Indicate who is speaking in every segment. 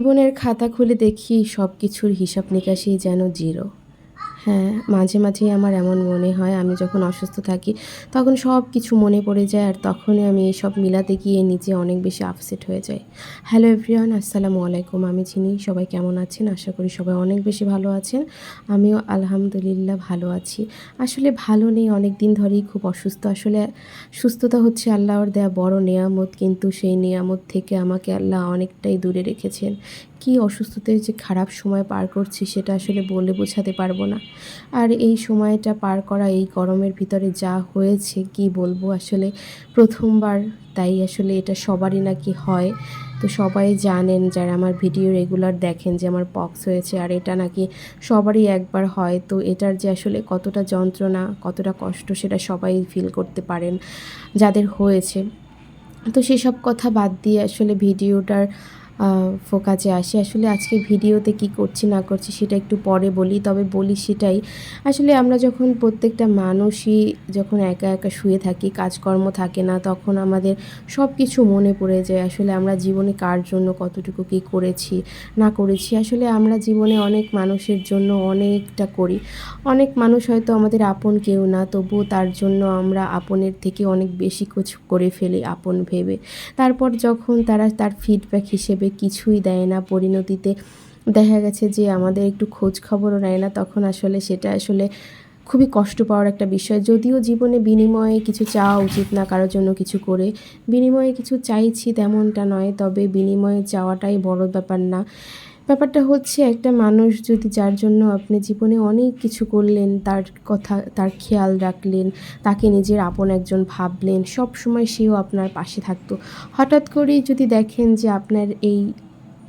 Speaker 1: জীবনের খাতা খুলে দেখি সব কিছুর হিসাব নিকাশি যেন জিরো। হ্যাঁ মাঝে মাঝেই আমার এমন মনে হয়, আমি যখন অসুস্থ থাকি, তখন সব কিছু মনে পড়ে যায় আর তখনই আমি এসব মিলাতে গিয়ে নিজে অনেক বেশি আপসেট হয়ে যাই। হ্যালো এভরিওয়ান আসসালামু আলাইকুম। আমি চিনি, সবাই কেমন আছেন? আশা করি সবাই অনেক বেশি ভালো আছেন। আমিও আলহামদুলিল্লাহ ভালো আছি। আসলে ভালো নেই অনেক দিন ধরেই খুব অসুস্থ। আসলে সুস্থতা হচ্ছে আল্লাহর দেয়া বড় নেয়ামত, কিন্তু সেই নেয়ামত থেকে আমাকে আল্লাহ অনেকটাই দূরে রেখেছেন। কি অসুস্থতার যে খারাপ সময় পার করছি সেটা আসলে বলে বোঝাতে পারব না। আর এই সময়টা পার করা, এই গরমের ভিতরে যা হয়েছে, কি বলব? আসলে প্রথমবার তাই আসলে এটা সবারই নাকি হয়। তো সবাই জানেন, যারা আমার ভিডিও রেগুলার দেখেন যে আমার পক্স হয়েছে আর এটা নাকি সবারই একবার হয়, তো এটার যে আসলে কতটা যন্ত্রণা, কতটা কষ্ট সেটা সবাই ফিল করতে পারেন, যাদের হয়েছে। তো সেসব কথা বাদ দিয়ে আসলে ভিডিওটার ফোকাসে আসি। আসলে আজকে ভিডিওতে কি করছি, না করছি সেটা একটু পরে বলি, তবে বলি সেটাই। আসলে আমরা যখন প্রত্যেকটা মানুষই যখন একা একা শুয়ে থাকি, কাজকর্ম থাকে না, তখন আমাদের সব কিছু মনে পড়ে যায়, আসলে আমরা জীবনে কার জন্য কতটুকু কী করেছি, না করেছি। আসলে আমরা জীবনে অনেক মানুষের জন্য অনেকটা করি। অনেক মানুষ হয়তো আমাদের আপন কেউ না, তবুও তার জন্য আমরা আপনের থেকে অনেক বেশি কিছু করে ফেলি, আপন ভেবে। তারপর যখন তারা তার ফিডব্যাক হিসেবে কিছুই দেয় না। পরিণতিতে দেখা গেছে যে আমাদের একটু খোঁজ খবরও নেয় না। তখন আসলে সেটা আসলে খুবই কষ্ট পাওয়ার একটা বিষয়। যদিও জীবনে বিনিময়ে কিছু চাওয়া উচিত না কারোর জন্য কিছু করে। বিনিময়ে কিছু চাইছি তেমনটা নয়, তবে বিনিময়ে চাওয়াটাই বড় ব্যাপার না। ব্যাপারটা হচ্ছে একটা মানুষ যদি যার জন্য আপনি জীবনে অনেক কিছু করলেন, তার কথা, তার খেয়াল রাখলেন, তাকে নিজের আপন একজন ভাবলেন, সব সময় সেও আপনার পাশে থাকতো। হঠাৎ করেই যদি দেখেন যে আপনার এই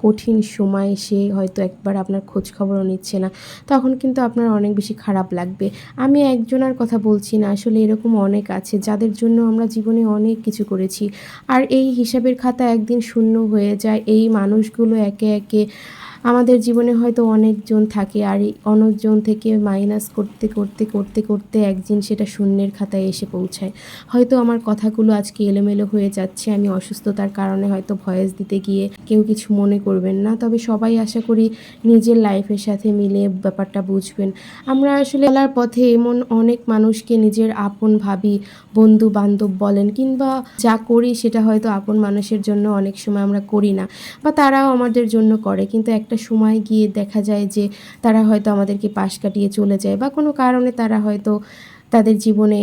Speaker 1: কঠিন সময় সে হয়তো একবার আপনার খোঁজ খবরও নিচ্ছে না, তখন কিন্তু আপনার অনেক বেশি খারাপ লাগবে। আমি একজনের কথা বলছি না, আসলে এরকম অনেক আছে যাদের জন্য আমরা জীবনে অনেক কিছু করেছি। আর এই হিসাবের খাতা একদিন শূন্য হয়ে যায়, এই মানুষগুলো একে একে আমাদের জীবনে হয়তো অনেকজন থাকে আর এই অনেকজন থেকে মাইনাস করতে করতে করতে করতে একদিন সেটা শূন্যের খাতায় এসে পৌঁছায়। হয়তো আমার কথাগুলো আজকে এলোমেলো হয়ে যাচ্ছে, আমি অসুস্থতার কারণে হয়তো ভয়েস দিতে গিয়ে কেউ কিছু মনে করবেন না। তবে সবাই আশা করি নিজের লাইফের সাথে মিলে ব্যাপারটা বুঝবেন। আমরা আসলে চলার পথে এমন অনেক মানুষকে নিজের আপন ভাবি, বন্ধু বান্ধব বলেন কিংবা যা করি সেটা হয়তো আপন মানুষের জন্য অনেক সময় আমরা করি না বা তারাও আমাদের জন্য করে। কিন্তু একটা সময় গিয়ে দেখা যায় যে তারা হয়তো আমাদেরকে পাশ কাটিয়ে চলে যায় বা কোনো কারণে তারা হয়তো তাদের জীবনে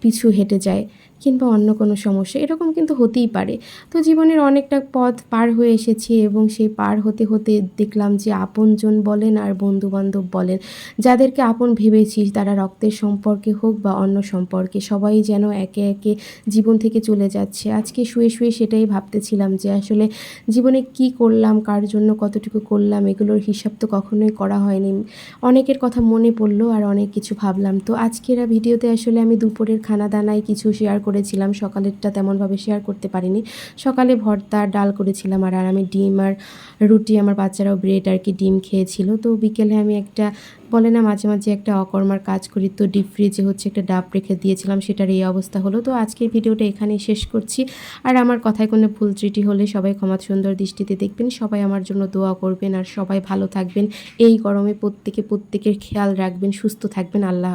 Speaker 1: পিছু হেঁটে যায় কিংবা অন্য কোনো সমস্যা, এরকম কিন্তু হতেই পারে। তো জীবনের অনেকটা পথ পার হয়ে এসেছি এবং সেই পার হতে হতে দেখলাম যে আপনজন বলেন আর বন্ধুবান্ধব বলেন, যাদেরকে আপন ভেবেছি, তারা রক্তের সম্পর্কে হোক বা অন্য সম্পর্কে, সবাই যেন একে একে জীবন থেকে চলে যাচ্ছে। আজকে শুয়ে শুয়ে সেটাই ভাবতেছিলাম যে আসলে জীবনে কি করলাম, কার জন্য কতটুকু করলাম, এগুলোর হিসাব তো কখনোই করা হয়নি। অনেকের কথা মনে পড়ল আর অনেক কিছু ভাবলাম। তো আজকের ভিডিওতে আসলে আমি দুপুরের খানা দানায় কিছু শেয়ার করেছিলাম, সকালেরটা তেমনভাবে শেয়ার করতে পারিনি। সকালে ভর্তা, ডাল করেছিলাম আর আর আমি ডিম আর রুটি, আমার বাচ্চারাও ব্রেড আর কি ডিম খেয়েছিল। তো বিকেলে আমি একটা, বলে না, মাঝে মাঝে একটা অকর্মার কাজ করি। তো ডিপ ফ্রিজে হচ্ছে একটা ডাব রেখে দিয়েছিলাম, সেটার এই অবস্থা হলো। তো আজকের ভিডিওটা এখানেই শেষ করছি। আর আমার কথায় কোনো ভুল ত্রুটি হলে সবাই ক্ষমা সুন্দর দৃষ্টিতে দেখবেন, সবাই আমার জন্য দোয়া করবেন আর সবাই ভালো থাকবেন। এই গরমে প্রত্যেকে প্রত্যেকের খেয়াল রাখবেন, সুস্থ থাকবেন। আল্লাহ